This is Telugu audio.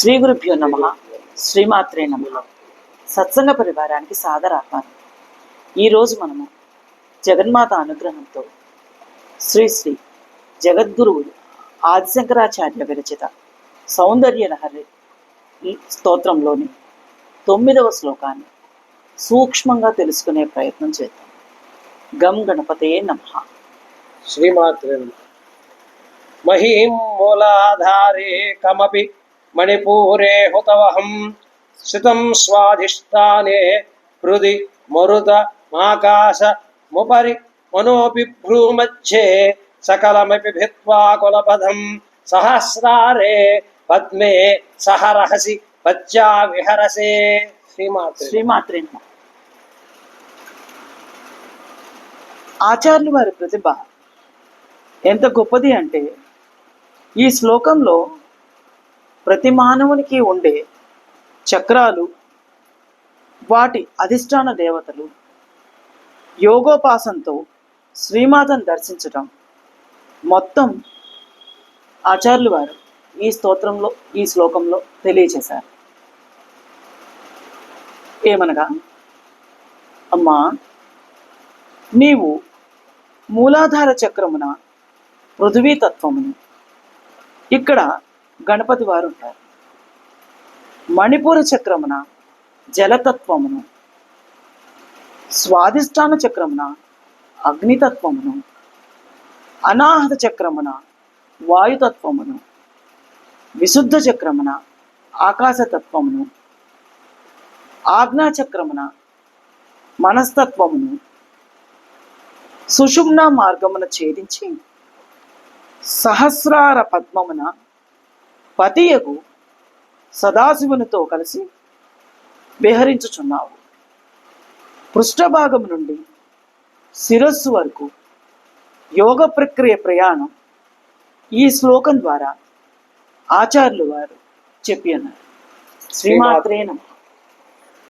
శ్రీ గురుభ్యో నమ. శ్రీమాత్రే నమ. సత్సంగ పరివారానికి సాదరాహ్వానం ఈరోజు మనము జగన్మాత అనుగ్రహంతో శ్రీ శ్రీ జగద్గురువులు ఆదిశంకరాచార్య విరచిత సౌందర్య లహరి ఈ స్తోత్రంలోని తొమ్మిదవ శ్లోకాన్ని సూక్ష్మంగా తెలుసుకునే ప్రయత్నం చేద్దాం. గం గణపతే నమ. శ్రీమాత్రే నమః. మహీం మూలాధారే కమపి మణిపూరే హుతవహం స్థితం స్వాధిష్టానే హృది మరుత మాకాశ ముపరి మనోపి భ్రూమధ్యే సకలమపి భిత్వా కులపదం సహస్రారే పద్మే సహ రహసి పచ్చా విహరసే శ్రీమాత్రే శ్రీమాత్రే నమః ఆచార్యులు వారి ప్రతిభ ఎంత గొప్పది అంటే ఈ శ్లోకంలో ప్రతి మానవునికి ఉండే చక్రాలు వాటి అధిష్టాన దేవతలు యోగోపాసంతో శ్రీమాతను దర్శించటం. మొత్తం ఆచార్యులు వారు ఈ స్తోత్రంలో ఈ శ్లోకంలో తెలియచేశారు. ఏమనగా అమ్మా నీవు మూలాధార చక్రమున పృథ్వీ తత్వమును. ఇక్కడ గణపతి వారు ఉంటారు. మణిపూర చక్రమున జలతత్వమును స్వాదిష్టాన చక్రమున అగ్నితత్వమును అనాహత చక్రమున వాయుతత్వమును విశుద్ధ చక్రమున ఆకాశతత్వమును ఆజ్ఞాచక్రమున మనస్తత్వమును సుషుమ్న మార్గమున ఛేదించి సహస్రార పద్మమున పతియకు సదాశివునితో కలిసి విహరించుచున్నావు. పృష్ఠభాగం నుండి శిరస్సు వరకు యోగ ప్రక్రియ ప్రయాణం ఈ శ్లోకం ద్వారా ఆచార్యులు వారు చెప్పి అన్నారు. శ్రీమాత్రే